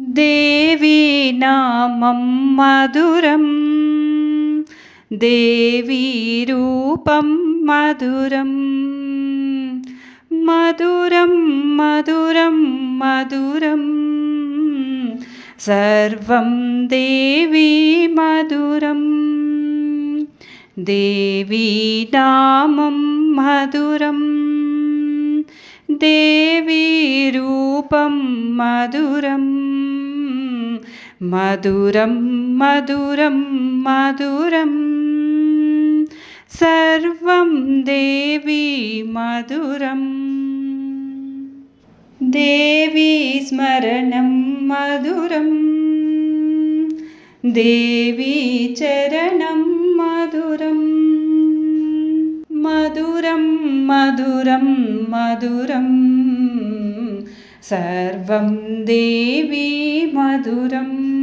देवी नामं मधुरं देवीरूपं मधुरं। मधुरं मधुरं मधुरं। सर्वं देवी मधुरं। देवी नामं मधुरं देवीरूपं मधुरम् मधुरं मधुरं मधुरं। सर्वं देवी मधुरम् देवी स्मरणं मधुरं। देवी चरणं मधुरं मधुरं मधुरं। मधुरम् सर्वं देवी मधुरम्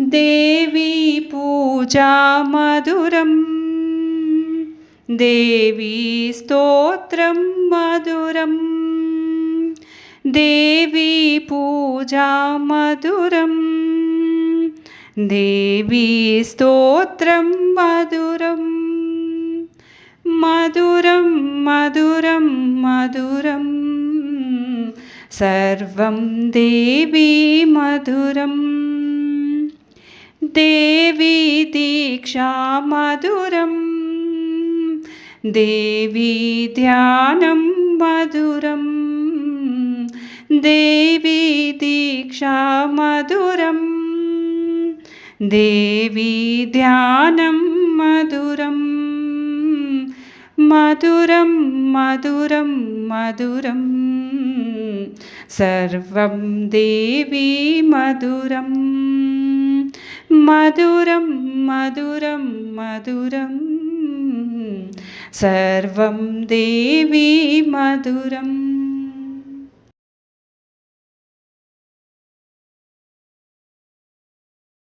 देवी पूजा मधुरं। देवी स्तोत्रं मधुरं। देवी पूजा मधुरं। देवी स्तोत्रं मधुरं मधुरं मधुरं। मधुरम् सर्वं देवी मधुरम्। देवी दीक्षा मधुरं देवी ध्यानं मधुरं देवी दीक्षा मधुरं देवी ध्यानं मधुरं मधुरं मधुरं। सर्वं देवी मधुरं। मधुरं मधुरं मधुरं। सर्वं देवी मधुरम्